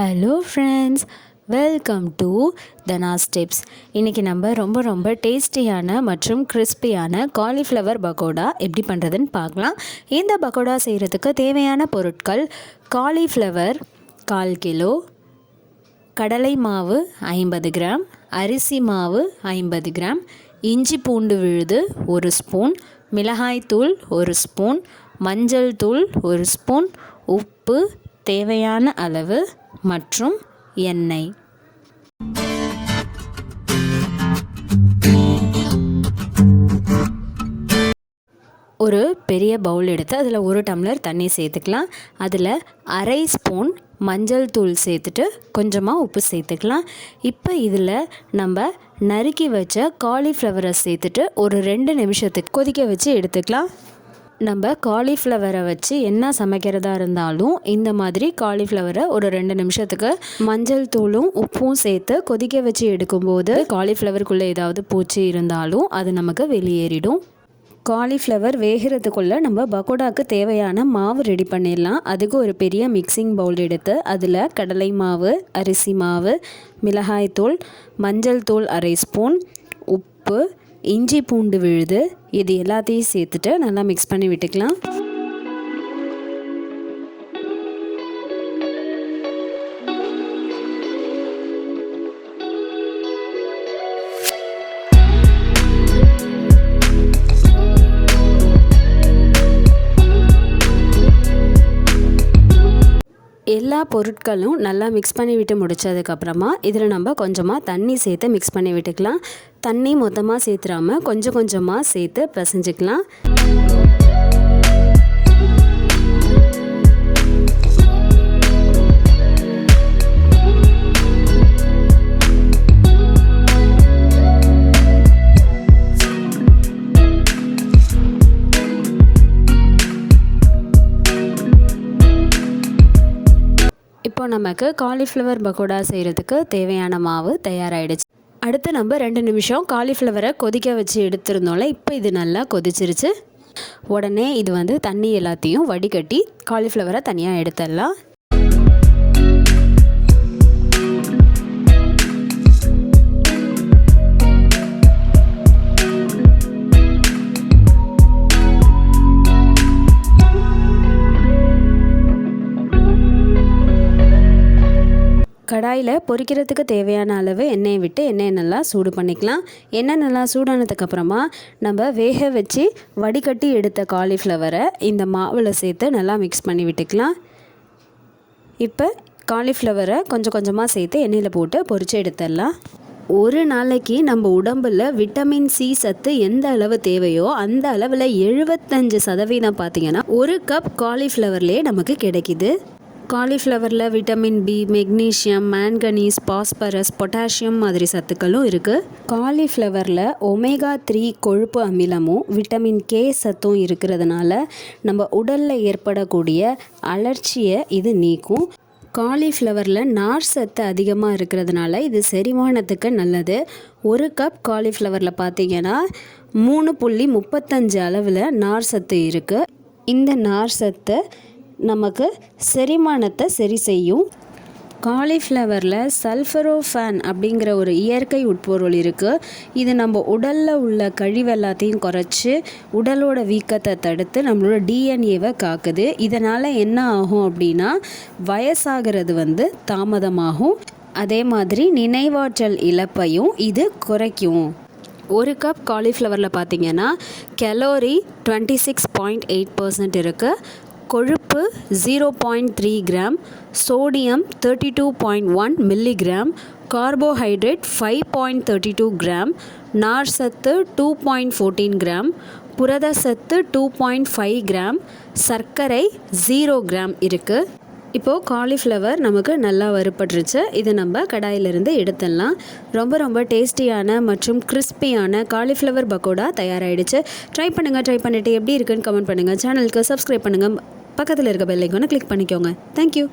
Hello friends welcome to Dhana steps இன்றைக்கி நம்ம ரொம்ப ரொம்ப டேஸ்டியான மற்றும் கிறிஸ்பியான காலிஃப்ளவர் பக்கோடா எப்படி பண்ணுறதுன்னு பார்க்கலாம். இந்த பக்கோடா செய்கிறதுக்கு தேவையான பொருட்கள் காலிஃப்ளவர் கால் கிலோ கடலை மாவு ஐம்பது கிராம் அரிசி மாவு ஐம்பது கிராம் இஞ்சி பூண்டு விழுது ஒரு ஸ்பூன் மிளகாய்த்தூள் ஒரு ஸ்பூன் மஞ்சள் தூள் ஒரு ஸ்பூன் உப்பு தேவையான அளவு மற்றும் எண்ணெய். ஒரு பெரிய பவுல் எடுத்து அதில் ஒரு டம்ளர் தண்ணி சேர்த்துக்கலாம். அதில் அரை ஸ்பூன் மஞ்சள் தூள் சேர்த்துட்டு கொஞ்சமாக உப்பு சேர்த்துக்கலாம். இப்போ இதில் நம்ம நறுக்கி வச்ச காலிஃப்ளவரை சேர்த்துட்டு ஒரு ரெண்டு நிமிஷத்துக்கு கொதிக்க வச்சு எடுத்துக்கலாம். நம்ம காலிஃப்ளவரை வச்சு என்ன சமைக்கிறதா இருந்தாலும் இந்த மாதிரி காலிஃப்ளவரை ஒரு ரெண்டு நிமிஷத்துக்கு மஞ்சள் தூளும் உப்பும் சேர்த்து கொதிக்க வச்சு எடுக்கும்போது காலிஃப்ளவருக்குள்ளே ஏதாவது பூச்சி இருந்தாலும் அது நமக்கு வெளியேறிடும். காலிஃப்ளவர் வேகிறதுக்குள்ளே நம்ம பக்கோடாக்கு தேவையான மாவு ரெடி பண்ணிடலாம். அதுக்கு ஒரு பெரிய மிக்சிங் பவுல் எடுத்து அதில் கடலை மாவு அரிசி மாவு மிளகாய்த்தூள் மஞ்சள் தூள் அரை ஸ்பூன் உப்பு இஞ்சி பூண்டு விழுது இது எல்லாத்தையும் சேர்த்துட்டு நல்லா மிக்ஸ் பண்ணி விட்டுக்கலாம். எல்லா பொருட்களும் நல்லா மிக்ஸ் பண்ணி விட்டு முடித்ததுக்கப்புறமா இதில் நம்ம கொஞ்சமாக தண்ணி சேர்த்து மிக்ஸ் பண்ணி விட்டுக்கலாம். தண்ணி மொத்தமாக சேர்த்துறாமல் கொஞ்சம் கொஞ்சமாக சேர்த்து பிசைஞ்சிக்கலாம். இப்போ நமக்கு காலிஃப்ளவர் பக்கோடா செய்கிறதுக்கு தேவையான மாவு தயாராகிடுச்சு அடுத்து நம்ம ரெண்டு நிமிஷம் காலிஃப்ளவரை கொதிக்க வச்சு எடுத்திருந்தோம்ல இப்போ இது நல்லா கொதிச்சிருச்சு. உடனே இது வந்து தண்ணி எல்லாத்தையும் வடிகட்டி காலிஃப்ளவரை தனியாக எடுத்துடலாம். கடாயில் பொரிக்கிறதுக்கு தேவையான அளவு எண்ணெயை விட்டு எண்ணெயை நல்லா சூடு பண்ணிக்கலாம். எண்ணெய் நல்லா சூடானதுக்கப்புறமா நம்ம வேக வச்சு வடிகட்டி எடுத்த காலிஃப்ளவரை இந்த மாவில் சேர்த்து நல்லா மிக்ஸ் பண்ணி விட்டுக்கலாம். இப்போ காலிஃப்ளவரை கொஞ்சம் கொஞ்சமாக சேர்த்து எண்ணெயில் போட்டு பொரித்து எடுத்துடலாம். ஒரு நாளைக்கு நம்ம உடம்பில் விட்டமின் சி சத்து எந்த அளவு தேவையோ அந்த அளவில் எழுபத்தஞ்சு சதவீதம் பார்த்திங்கன்னா ஒரு கப் காலிஃப்ளவர்லேயே நமக்கு கிடைக்கிது. காலிஃப்ளவரில் vitamin B magnesium manganese phosphorus potassium மாதிரி சத்துக்களும் இருக்குது காலிஃப்ளவரில் ஒமேகா த்ரீ கொழுப்பு அமிலமும் விட்டமின் கே சத்தும் இருக்கிறதுனால நம்ம உடலில் ஏற்படக்கூடிய அலர்ச்சியை இது நீக்கும். காலிஃப்ளவரில் நார் சத்து அதிகமாக இருக்கிறதுனால இது செரிமானத்துக்கு நல்லது. ஒரு கப் காலிஃப்ளவரில் பார்த்தீங்கன்னா மூணு புள்ளி முப்பத்தஞ்சு அளவில் நார் சத்து இருக்குது இந்த நார் சத்தை நமக்கு செரிமானத்தை சரி செய்யும். காலிஃப்ளவரில் சல்ஃபரோஃபேன் அப்படிங்கிற ஒரு இயற்கை உட்பொருள் இருக்குது இது நம்ம உடலில் உள்ள கழிவு எல்லாத்தையும் குறைச்சி உடலோட வீக்கத்தை தடுத்து நம்மளோட டிஎன்ஏவை காக்குது. இதனால் என்ன ஆகும் அப்படின்னா வயசாகிறது வந்து தாமதமாகும். அதே மாதிரி நினைவாற்றல் இழப்பையும் இது குறைக்கும். ஒரு கப் காலிஃப்ளவரில் பார்த்தீங்கன்னா calorie twenty six point eight percent இருக்குது கொழுப்பு zero point three gram sodium thirty two point one milligram carbohydrate five point thirty two gram நார் சத்து டூ பாயிண்ட் ஃபோர்டீன் கிராம் புரத சத்து டூ பாயிண்ட் ஃபைவ் கிராம் சர்க்கரை zero gram இருக்குது இப்போது cauliflower நமக்கு நல்லா வறுப்பட்டுருச்சு இதை நம்ம கடாயிலிருந்து எடுத்துடலாம். ரொம்ப ரொம்ப டேஸ்டியான மற்றும் கிறிஸ்பியான காலிஃப்ளவர் பக்கோடா தயாராகிடுச்சு ட்ரை பண்ணுங்கள் ட்ரை பண்ணிவிட்டு எப்படி இருக்குன்னு கமெண்ட் பண்ணுங்கள் சேனலுக்கு சப்ஸ்கிரைப் பண்ணுங்கள் பக்கத்தில் இருக்க பெல் ஐக்கானை கிளிக் பண்ணிக்கோங்க. தேங்க்யூ